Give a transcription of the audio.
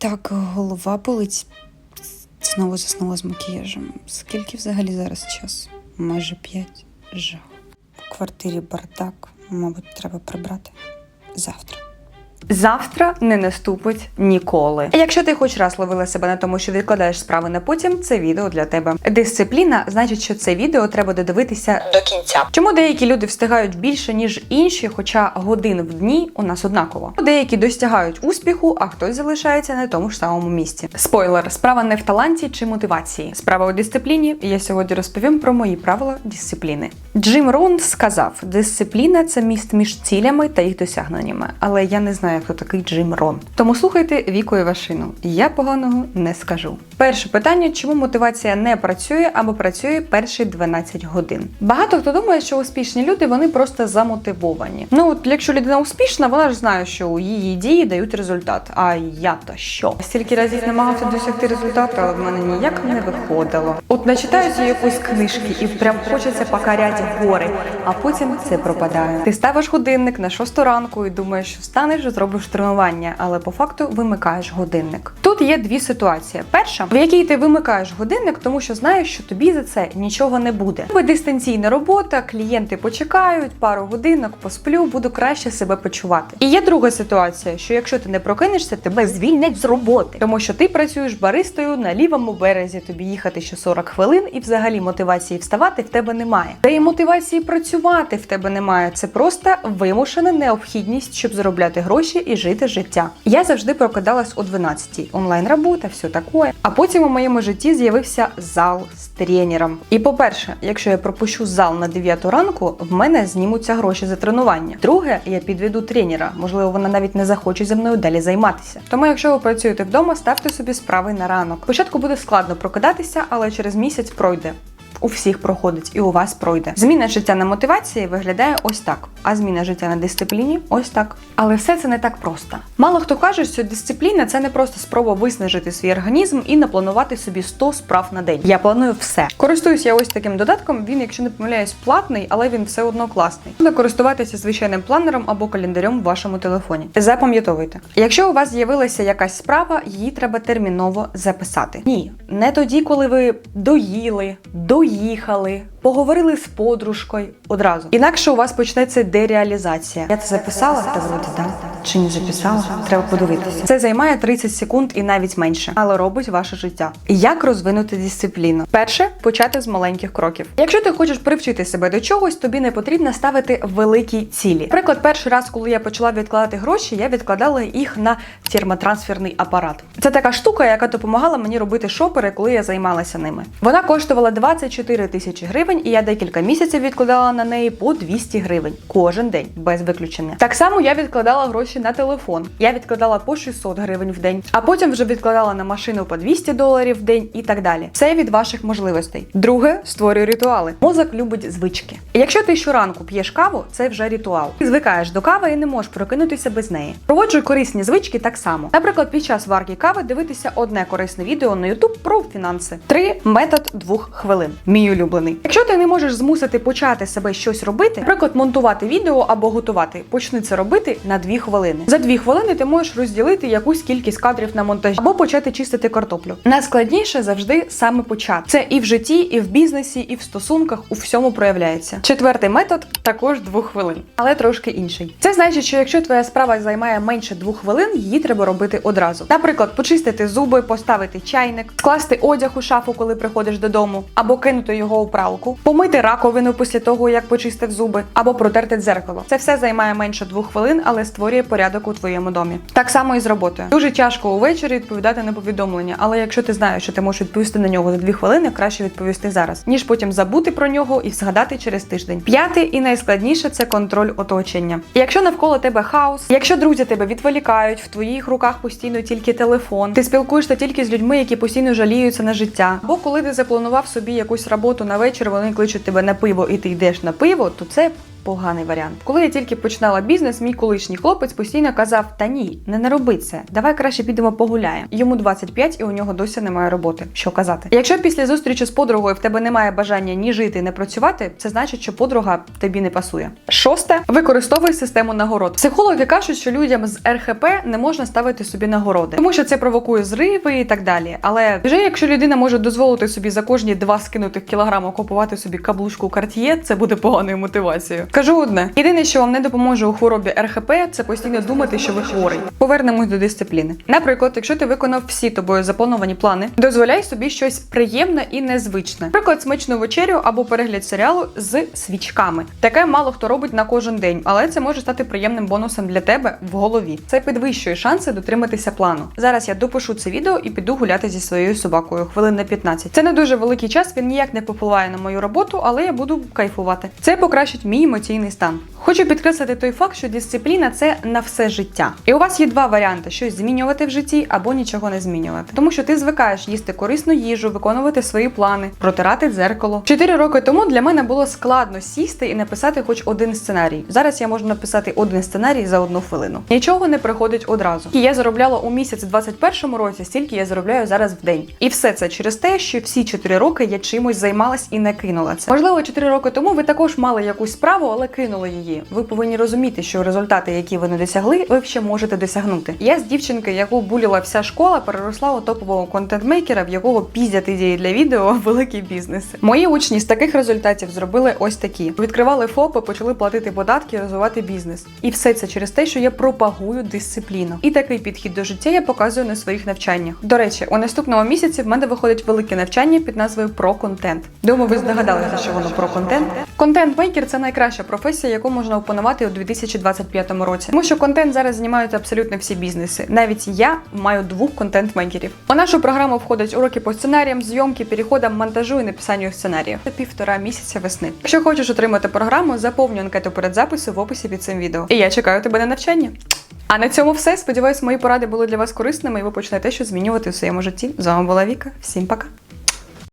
Так, голова болить. Знову заснула з макіяжем. Скільки взагалі зараз час? Майже п'ять. Жах. В квартирі бардак. Мабуть, треба прибрати завтра. Завтра не наступить ніколи. Якщо ти хоч раз ловила себе на тому, що відкладаєш справи на потім, це відео для тебе. Дисципліна значить, що це відео треба додивитися до кінця. Чому деякі люди встигають більше ніж інші, хоча годин в дні у нас однаково. Деякі досягають успіху, а хтось залишається на тому ж самому місці. Спойлер: справа не в таланті чи мотивації. Справа у дисципліні. Я сьогодні розповім про мої правила дисципліни. Джим Рон сказав: дисципліна це міст між цілями та їх досягненнями. Але я не знаю, хто такий Джим Рон. Тому слухайте Віку і Вашину. Я поганого не скажу. Перше питання: чому мотивація не працює або працює перші 12 годин? Багато хто думає, що успішні люди вони просто замотивовані. Ну от якщо людина успішна, вона ж знає, що у її дії дають результат. А я то що? Стільки разів намагався досягти результату, але в мене ніяк не виходило. От начитаюся якоїсь книжки і прям хочеться покоряти гори, а потім це пропадає. Ти ставиш годинник на 6 ранку і думаєш, що встанеш, зробиш тренування, але по факту вимикаєш годинник. Тут є дві ситуації: перша, в якій ти вимикаєш годинник, тому що знаєш, що тобі за це нічого не буде. Ви дистанційна робота, клієнти почекають, пару годинок посплю, буду краще себе почувати. І є друга ситуація, що якщо ти не прокинешся, тебе звільнять з роботи, тому що ти працюєш баристою на лівому березі. Тобі їхати ще 40 хвилин, і взагалі мотивації вставати в тебе немає. Та й мотивації працювати в тебе немає. Це просто вимушена необхідність, щоб заробляти гроші і жити життя. Я завжди прокидалась о 12-й. онлайн робота, все таке. А потім у моєму житті з'явився зал з тренером. І по-перше, якщо я пропущу зал на 9 ранку, в мене знімуться гроші за тренування. Друге, я підведу тренера. Можливо, вона навіть не захоче зі мною далі займатися. Тому, якщо ви працюєте вдома, ставте собі справи на ранок. Спочатку буде складно прокидатися, але через місяць пройде. У всіх проходить і у вас пройде. Зміна життя на мотивації виглядає ось так, а зміна життя на дисципліні ось так. Але все це не так просто. Мало хто каже, що дисципліна це не просто спроба виснажити свій організм і напланувати собі 100 справ на день. Я планую все. Користуюсь я ось таким додатком. Він, якщо не помиляюсь, платний, але він все одно класний. Можна користуватися звичайним планером або календарем в вашому телефоні. Запам'ятовуйте, якщо у вас з'явилася якась справа, її треба терміново записати. Ні, не тоді, коли ви доїли, доїхали, поговорили з подружкою одразу. Інакше у вас почнеться дереалізація. Я це записала, та вроді да. Чи не записала? Треба подивитися. Це займає 30 секунд і навіть менше, але робить ваше життя. Як розвинути дисципліну? Перше почати з маленьких кроків. Якщо ти хочеш привчити себе до чогось, тобі не потрібно ставити великі цілі. Наприклад, перший раз, коли я почала відкладати гроші, я відкладала їх на термотрансферний апарат. Це така штука, яка допомагала мені робити шопери, коли я займалася ними. Вона коштувала 24 тисячі гривень, і я декілька місяців відкладала на неї по 200 гривень кожен день, без виключення. Так само я відкладала гроші на телефон. Я відкладала по 600 гривень в день, а потім вже відкладала на машину по 200 доларів в день і так далі. Все від ваших можливостей. Друге, створюй ритуали. Мозок любить звички. Якщо ти щоранку п'єш каву, це вже ритуал. Ти звикаєш до кави і не можеш прокинутися без неї. Проводжуй корисні звички так само. Наприклад, під час варки кави дивитися одне корисне відео на YouTube про фінанси. Три метод двох хвилин. Мій улюблений. Якщо ти не можеш змусити почати себе щось робити, наприклад, монтувати відео або готувати, почни це робити на дві хвилини. За дві хвилини ти можеш розділити якусь кількість кадрів на монтажі або почати чистити картоплю. Найскладніше завжди саме почати. Це і в житті, і в бізнесі, і в стосунках у всьому проявляється. Четвертий метод також двох хвилин, але трошки інший. Це значить, що якщо твоя справа займає менше двох хвилин, її треба робити одразу. Наприклад, почистити зуби, поставити чайник, скласти одяг у шафу, коли приходиш додому, або кинути його у пралку, помити раковину після того, як почистив зуби, або протерти дзеркало. Це все займає менше двох хвилин, але створює порядок у твоєму домі. Так само і з роботою. Дуже тяжко увечері відповідати на повідомлення, але якщо ти знаєш, що ти можеш відповісти на нього за дві хвилини, краще відповісти зараз, ніж потім забути про нього і згадати через тиждень. П'ятий і найскладніше це контроль оточення. Якщо навколо тебе хаос, якщо друзі тебе відволікають, в твоїх руках постійно тільки телефон, ти спілкуєшся тільки з людьми, які постійно жаліються на життя. Або коли ти запланував собі якусь роботу на вечір, вони кличуть тебе на пиво, і ти йдеш на пиво, то це поганий варіант. Коли я тільки починала бізнес, мій колишній хлопець постійно казав: Та ні, не нароби це. Давай краще підемо погуляємо. Йому 25 і у нього досі немає роботи. Що казати? Якщо після зустрічі з подругою в тебе немає бажання ні жити, ні працювати, це значить, що подруга тобі не пасує. Шосте використовуй систему нагород. Психологи кажуть, що людям з РХП не можна ставити собі нагороди, тому що це провокує зриви і так далі. Але вже якщо людина може дозволити собі за кожні два скинутих кілограма купувати собі каблучку Cartier, це буде поганою мотивацією. Кажу одне: єдине, що вам не допоможе у хворобі РХП, це постійно думати, що ви хворий. Повернемось до дисципліни. Наприклад, якщо ти виконав всі тобою заплановані плани, дозволяй собі щось приємне і незвичне. Наприклад, смачну вечерю або перегляд серіалу з свічками. Таке мало хто робить на кожен день, але це може стати приємним бонусом для тебе в голові. Це підвищує шанси дотриматися плану. Зараз я допишу це відео і піду гуляти зі своєю собакою хвилин на 15. Це не дуже великий час, він ніяк не попливає на мою роботу, але я буду кайфувати. Це покращить мій емоційний стан. Хочу підкреслити той факт, що дисципліна це на все життя. І у вас є два варіанти: щось змінювати в житті або нічого не змінювати. Тому що ти звикаєш їсти корисну їжу, виконувати свої плани, протирати дзеркало. Чотири роки тому для мене було складно сісти і написати хоч один сценарій. Зараз я можу написати один сценарій за одну хвилину. Нічого не приходить одразу. І я заробляла у місяць в 21-му році, стільки я заробляю зараз в день. І все це через те, що всі чотири роки я чимось займалась і не кинула це. Можливо, чотири роки тому ви також мали якусь справу, але кинули її. Ви повинні розуміти, що результати, які ви не досягли, ви ще можете досягнути. Я з дівчинки, яку буліла вся школа, переросла у топового контент-мейкера, в якого піздять ідеї для відео великі бізнеси. Мої учні з таких результатів зробили ось такі: відкривали ФОПи, почали платити податки, розвивати бізнес. І все це через те, що я пропагую дисципліну. І такий підхід до життя я показую на своїх навчаннях. До речі, у наступному місяці в мене виходить велике навчання під назвою про контент. Думаю, ви здогадалися, що воно про контент. Контент-мейкер це найкраща професія, яку можна опанувати у 2025 році. Тому що контент зараз знімають абсолютно всі бізнеси. Навіть я маю двох контент-мейкерів. У нашу програму входять уроки по сценаріям, зйомки, переходам, монтажу і написанню сценаріїв. Це півтора місяця весни. Якщо хочеш отримати програму, заповнюй анкету перед запису в описі під цим відео. І я чекаю тебе на навчання. А на цьому все. Сподіваюсь, мої поради були для вас корисними, і ви почнете щось змінювати у своєму житті. З вами була Віка. Всім пока.